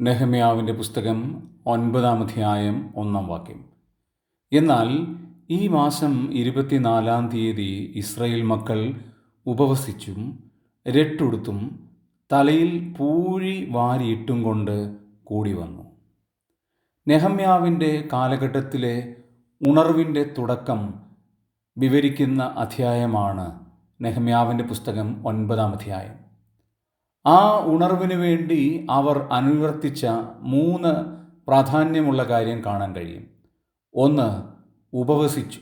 നെഹമ്യാവിന്റെ പുസ്തകം ഒൻപതാം അധ്യായം ഒന്നാം വാക്യം. എന്നാൽ ഈ മാസം ഇരുപത്തിനാലാം തീയതി ഇസ്രയേൽ മക്കൾ ഉപവസിച്ചും രട്ടുടുത്തും തലയിൽ പൂഴി വാരിയിട്ടും കൊണ്ട് കൂടി വന്നു. നെഹമ്യാവിന്റെ കാലഘട്ടത്തിലെ ഉണർവിന്റെ തുടക്കം വിവരിക്കുന്ന അധ്യായമാണ് നെഹമ്യാവിന്റെ പുസ്തകം ഒൻപതാം അധ്യായം. ആ ഉണർവിന് വേണ്ടി അവർ അനുവർത്തിച്ച മൂന്ന് പ്രാധാന്യമുള്ള കാര്യം കാണാൻ കഴിയും. ഒന്ന് ഉപവസിച്ചു.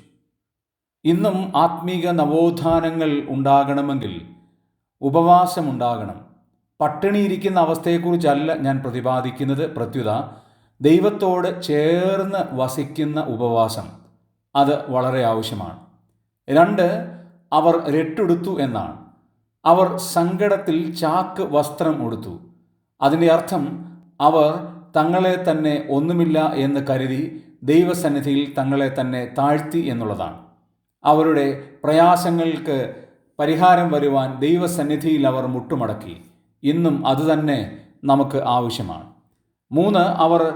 ഇന്നും ആത്മീക നവോത്ഥാനങ്ങൾ ഉണ്ടാകണമെങ്കിൽ ഉപവാസമുണ്ടാകണം. പട്ടിണിയിരിക്കുന്ന അവസ്ഥയെക്കുറിച്ചല്ല ഞാൻ പ്രതിപാദിക്കുന്നത്. പ്രത്യുത ദൈവത്തോട് ചേർന്ന് വസിക്കുന്ന ഉപവാസം അത് വളരെ ആവശ്യമാണ്. രണ്ട് അവർ രട്ടെടുത്തു എന്നാണ്. അവർ സങ്കടത്തിൽ ചാക്ക് വസ്ത്രം ഉടുത്തു. അതിന്റെ അർത്ഥം അവർ തങ്ങളെ തന്നെ ഒന്നുമില്ല എന്ന് കരുതി ദൈവസന്നിധിയിൽ തങ്ങളെ തന്നെ താഴ്ത്തി എന്നുള്ളതാണ്. അവരുടെ പ്രയാസങ്ങൾക്ക് പരിഹാരം വരുവാൻ ദൈവസന്നിധിയിൽ അവർ മുട്ടുമടക്കി. ഇന്നും അതുതന്നെ നമുക്ക് ആവശ്യമാണ്. മൂന്ന് അവർ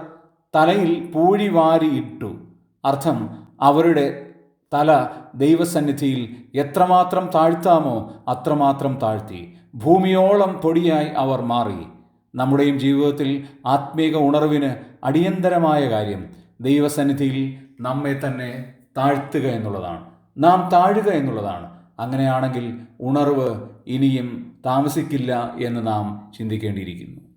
തലയിൽ പൂഴി വാരി ഇട്ടു അർത്ഥം അവരുടെ തല ദൈവസന്നിധിയിൽ എത്രമാത്രം താഴ്ത്താമോ അത്രമാത്രം താഴ്ത്തി. ഭൂമിയോളം പൊടിയായി അവർ മാറി. നമ്മുടെയും ജീവിതത്തിൽ ആത്മീക ഉണർവിന് അടിയന്തരമായ കാര്യം ദൈവസന്നിധിയിൽ നമ്മെ തന്നെ താഴ്ത്തുക എന്നുള്ളതാണ്. നാം താഴുക എന്നുള്ളതാണ്. അങ്ങനെയാണെങ്കിൽ ഉണർവ് ഇനിയും താമസിക്കില്ല എന്ന് നാം ചിന്തിക്കേണ്ടിയിരിക്കുന്നു.